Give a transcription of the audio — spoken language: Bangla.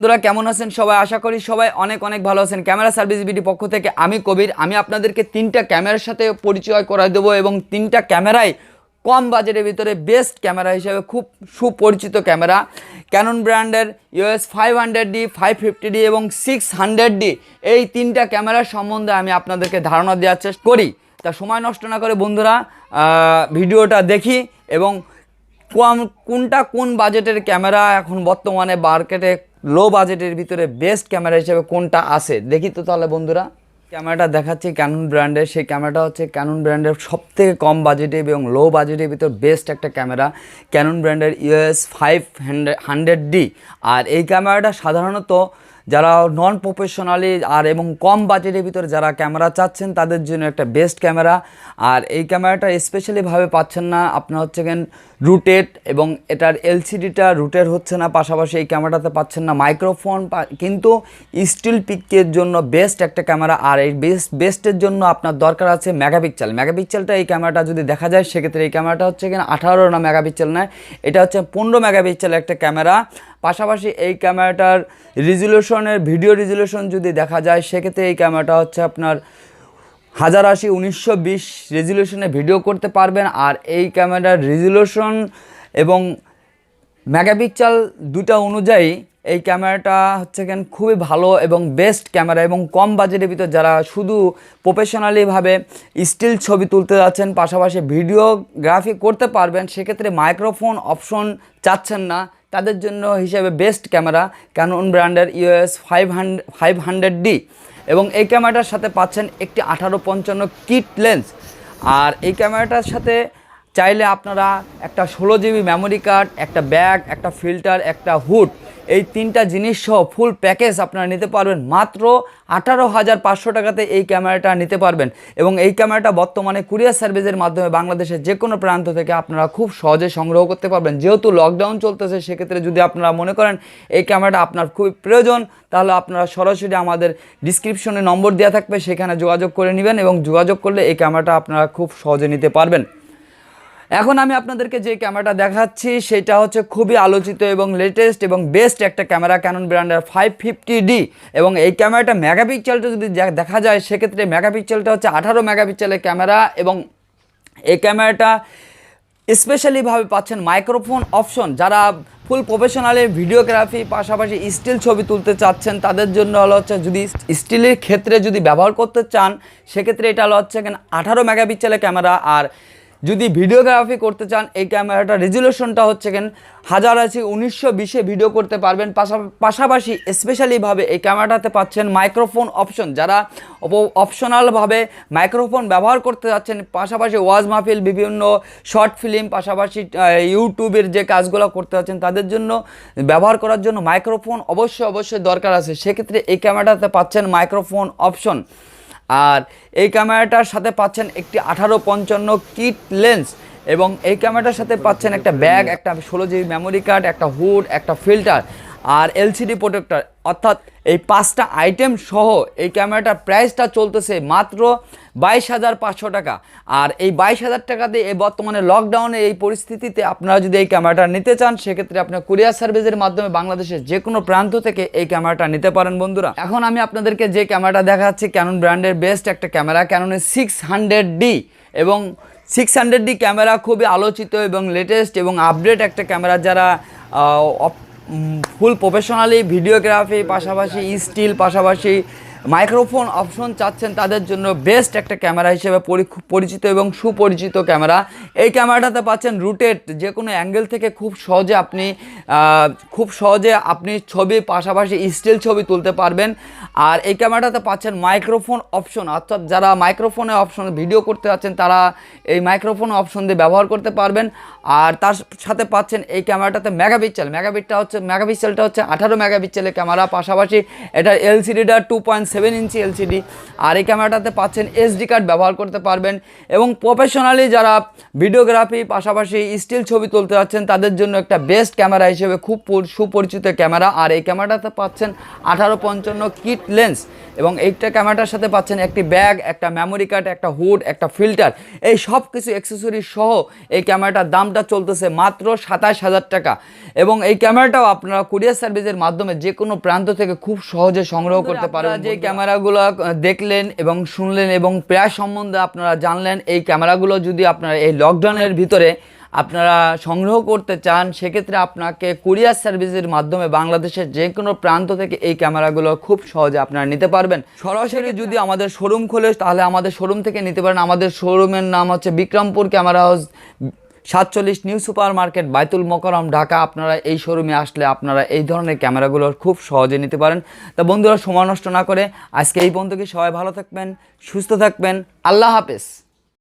বন্ধুরা, কেমন আছেন সবাই? আশা করি সবাই অনেক অনেক ভালো আছেন। ক্যামেরা সার্ভিস বিডি পক্ষ থেকে আমি কবির। আমি আপনাদেরকে তিনটা ক্যামেরার সাথে পরিচয় করাই দেবো এবং তিনটা ক্যামেরাই কম বাজেটের ভিতরে বেস্ট ক্যামেরা হিসেবে খুব সুপরিচিত ক্যামেরা। ক্যানন ব্র্যান্ডের US five hundred D five fifty D এবং সিক্স হান্ড্রেড ডি এই তিনটা ক্যামেরার সম্বন্ধে আমি আপনাদেরকে ধারণা দেওয়ার চেষ্টা করি। তা সময় নষ্ট না করে বন্ধুরা ভিডিওটা দেখি এবং কোন কোনটা কোন বাজেটের ক্যামেরা এখন বর্তমানে মার্কেটে লো বাজেটের ভিতরে বেস্ট ক্যামেরা হিসেবে কোনটা আছে? দেখি তো তাহলে বন্ধুরা। ক্যামেরাটা দেখাচ্ছি ক্যানন ব্র্যান্ডের সেই ক্যামেরাটা হচ্ছে ক্যানন ব্র্যান্ডের সব থেকে কম বাজেটে এবং লো বাজেটের ভিতর বেস্ট একটা ক্যামেরা ক্যানন ব্র্যান্ডের ইউএস ফাইভ হান্ড্রেড ডি আর এই ক্যামেরাটা সাধারণত যারা নন প্রফেশনালি আর এবং কম বাজেটের ভিতরে যারা ক্যামেরা চাচ্ছেন, তাদের জন্য একটা বেস্ট ক্যামেরা আর এই ক্যামেরাটা স্পেশালিভাবে পাচ্ছেন না। আপনার হচ্ছে কেন রুটেড এবং এটার এলসিডিটা রুটের হচ্ছে না। পাশাপাশি এই ক্যামেরাটাতে পাচ্ছেন না। মাইক্রোফোন কিন্তু স্টিল পিকের জন্য বেস্ট একটা ক্যামেরা আর এই বেস্ট বেস্টের জন্য আপনার দরকার আছে মেগাপিক্সেল মেগাপিক্সেলটা এই ক্যামেরাটা যদি দেখা যায়, সেক্ষেত্রে এই ক্যামেরাটা হচ্ছে কিনা আঠারো না মেগাপিক্সেল নয়। এটা হচ্ছে পনেরো মেগাপিক্সেল একটা ক্যামেরা পাশাপাশি এই ক্যামেরাটার রিজলিউশনের ভিডিও রিজলিউশন যদি দেখা যায়, সেক্ষেত্রে এই ক্যামেরাটা হচ্ছে আপনার হাজার আশি, উনিশশো বিশ ভিডিও করতে পারবেন। আর এই ক্যামেরার রেজুলেশন এবং মেগাপিক্সেল দুটা অনুযায়ী এই ক্যামেরাটা হচ্ছে কেন খুবই ভালো এবং বেস্ট ক্যামেরা এবং কম বাজেটের ভিতর যারা শুধু প্রফেশনালিভাবে স্টিল ছবি তুলতে যাচ্ছেন, পাশাপাশি ভিডিওগ্রাফি করতে পারবেন, সেক্ষেত্রে মাইক্রোফোন অপশন চাচ্ছেন না। তাদের জন্য হিসেবে বেস্ট ক্যামেরা ক্যানন ব্র্যান্ডের US five hundred five hundred D এবং এই ক্যামেরাটার সাথে পাচ্ছেন একটি আঠারো পঞ্চান্ন কিট লেন্স আর এই ক্যামেরাটার সাথে চাইলে আপনারা একটা ষোলো জিবি মেমোরি কার্ড একটা ব্যাগ একটা ফিল্টার একটা হুড এই তিনটা জিনিস সহ ফুল প্যাকেজ আপনারা নিতে পারবেন। মাত্র আঠারো হাজার পাঁচশো টাকাতে এই ক্যামেরাটা নিতে পারবেন। এবং এই ক্যামেরাটা বর্তমানে কুরিয়ার সার্ভিসের মাধ্যমে বাংলাদেশের যে কোনো প্রান্ত থেকে আপনারা খুব সহজে সংগ্রহ করতে পারবেন। যেহেতু লকডাউন চলতেছে, সেক্ষেত্রে যদি আপনারা মনে করেন এই ক্যামেরাটা আপনার খুবই প্রয়োজন, তাহলে আপনারা সরাসরি আমাদের ডিসক্রিপশনে নম্বর দেওয়া থাকবে, সেখানে যোগাযোগ করে নেবেন এবং যোগাযোগ করলে এই ক্যামেরাটা আপনারা খুব সহজে নিতে পারবেন। এখন আমি আপনাদেরকে যে ক্যামেরাটা দেখাচ্ছি, সেটা হচ্ছে খুবই আলোচিত এবং লেটেস্ট এবং বেস্ট একটা ক্যামেরা ক্যানন ব্র্যান্ডের ফাইভ ফিফটি ডি এবং এই ক্যামেরাটা মেগাপিক্সেলটা যদি দেখা যায়, সেক্ষেত্রে মেগাপিক্সেলটা হচ্ছে আঠারো মেগাপিক্সেলের ক্যামেরা এবং এই ক্যামেরাটা স্পেশালিভাবে পাচ্ছেন মাইক্রোফোন অপশন যারা ফুল প্রফেশনালি ভিডিওগ্রাফি পাশাপাশি স্টিল ছবি তুলতে চাচ্ছেন, তাদের জন্য হলো হচ্ছে যদি স্টিলের ক্ষেত্রে যদি ব্যবহার করতে চান, সেক্ষেত্রে এটা হলো হচ্ছে এখানে আঠারো মেগাপিক্সেলের ক্যামেরা। আর যদি ভিডিওগ্রাফি করতে চান, এই ক্যামেরাটা রেজুলেশনটা হচ্ছে কেন? হাজার আছে উনিশশো বিশে ভিডিও করতে পারবেন। পাশা- পাশাপাশি স্পেশালিভাবে এই ক্যামেরাটাতে পাচ্ছেন মাইক্রোফোন অপশন যারা অপশনালভাবে মাইক্রোফোন ব্যবহার করতে যাচ্ছেন, পাশাপাশি ওয়াজ মাহফিল, বিভিন্ন শর্ট ফিল্ম পাশাপাশি ইউটিউবের যে কাজগুলো করতে যাচ্ছেন, তাদের জন্য ব্যবহার করার জন্য মাইক্রোফোন অবশ্যই অবশ্যই দরকার আছে। সেক্ষেত্রে এই ক্যামেরাটাতে পাচ্ছেন মাইক্রোফোন অপশন আর এই ক্যামেরাটার সাথে পাচ্ছেন একটি আঠারো পঞ্চান্ন কিট লেন্স এবং এই ক্যামেরাটার সাথে পাচ্ছেন একটা ব্যাগ, একটা ষোলো জিবি মেমোরি কার্ড একটা হুড, একটা ফিল্টার আর এলসিডি প্রোটেক্টর অর্থাৎ এই পাঁচটা আইটেম সহ এই ক্যামেরাটার প্রাইসটা চলতেছে মাত্র বাইশ হাজার পাঁচশো টাকা। আর এই বাইশ হাজার টাকাতে এই বর্তমানে লকডাউনে এই পরিস্থিতিতে আপনারা যদি এই ক্যামেরাটা নিতে চান, সেক্ষেত্রে আপনার কুরিয়ার সার্ভিসের মাধ্যমে বাংলাদেশের যে কোনো প্রান্ত থেকে এই ক্যামেরাটা নিতে পারেন বন্ধুরা। এখন আমি আপনাদেরকে যে ক্যামেরাটা দেখাচ্ছি ক্যানন ব্র্যান্ডের বেস্ট একটা ক্যামেরা ক্যাননের সিক্স হান্ড্রেড ডি এবং সিক্স হান্ড্রেড ডি ক্যামেরা খুবই আলোচিত এবং লেটেস্ট এবং আপডেট একটা ক্যামেরা যারা ফুল প্রফেশনালি ভিডিওগ্রাফি পাশাপাশি স্টিল পাশাপাশি মাইক্রোফোন অপশন চাচ্ছেন তাদের জন্য বেস্ট একটা ক্যামেরা হিসেবে পরিচিত এবং সুপরিচিত ক্যামেরা। এই ক্যামেরাটাতে পাচ্ছেন রুটেড যে কোনো অ্যাঙ্গেল থেকে খুব সহজে আপনি খুব সহজে আপনি ছবি পাশাপাশি স্টিল ছবি তুলতে পারবেন। আর এই ক্যামেরাটাতে পাচ্ছেন মাইক্রোফোন অপশন। অর্থাৎ যারা মাইক্রোফোনে অপশন ভিডিও করতে যাচ্ছেন, তারা এই মাইক্রোফোন অপশন দিয়ে ব্যবহার করতে পারবেন। আর তার সাথে পাচ্ছেন এই ক্যামেরাটাতে মেগাপিক্সেল। মেগাপিক্সেলটা হচ্ছে মেগাপিক্সেলটা হচ্ছে আঠারো মেগাপিক্সেলের ক্যামেরা। পাশাপাশি এটার এলসিডিটা two point seven inch LCD আর এই ক্যামেরাটাতে পাচ্ছেন এসডি কার্ড ব্যবহার করতে পারবেন এবং প্রফেশনালি যারা ভিডিওগ্রাফি পাশাপাশি স্টিল ছবি তুলতে যাচ্ছেন তাদের জন্য একটা বেস্ট ক্যামেরা হিসেবে খুব সুপরিচিত ক্যামেরা আর এই ক্যামেরাটাতে পাচ্ছেন আঠারো পঞ্চান্ন কিট লেন্স এবং এইটা ক্যামেরাটার সাথে পাচ্ছেন একটি ব্যাগ একটা মেমোরি কার্ড একটা হুড একটা ফিল্টার এই সব কিছু অ্যাক্সেসরি সহ এই ক্যামেরাটার দামটা চলতেছে মাত্র সাতাশ হাজার টাকা। এবং এই ক্যামেরাটাও আপনারা কুরিয়ার সার্ভিসের মাধ্যমে যে কোনো প্রান্ত থেকে খুব সহজে সংগ্রহ করতে পারেন যে ক্যামেরাগুলো দেখলেন এবং শুনলেন এবং প্রায় সম্বন্ধে আপনারা জানলেন, এই ক্যামেরাগুলো যদি আপনারা এই লকডাউনের ভিতরে আপনারা সংগ্রহ করতে চান, সেক্ষেত্রে আপনাকে কুরিয়ার সার্ভিসের মাধ্যমে বাংলাদেশের যে কোনো প্রান্ত থেকে এই ক্যামেরাগুলো খুব সহজে আপনারা নিতে পারবেন। সরাসরি যদি আমাদের শোরুম খোলে তাহলে আমাদের শোরুম থেকে নিতে পারেন। আমাদের শোরুমের নাম হচ্ছে বিক্রমপুর ক্যামেরা হাউস সাতচল্লিশ new super market Baitul Mukarram Dhaka. আপনারা এই শোরুমে আসলে আপনারা এই ধরনের ক্যামেরাগুলোর খুব সহজে নিতে পারেন। তা বন্ধুরা, সময় নষ্ট না করে আজকে এই বন্ধুকে সবাই ভালো থাকবেন, সুস্থ থাকবেন? আল্লাহ হাফেজ।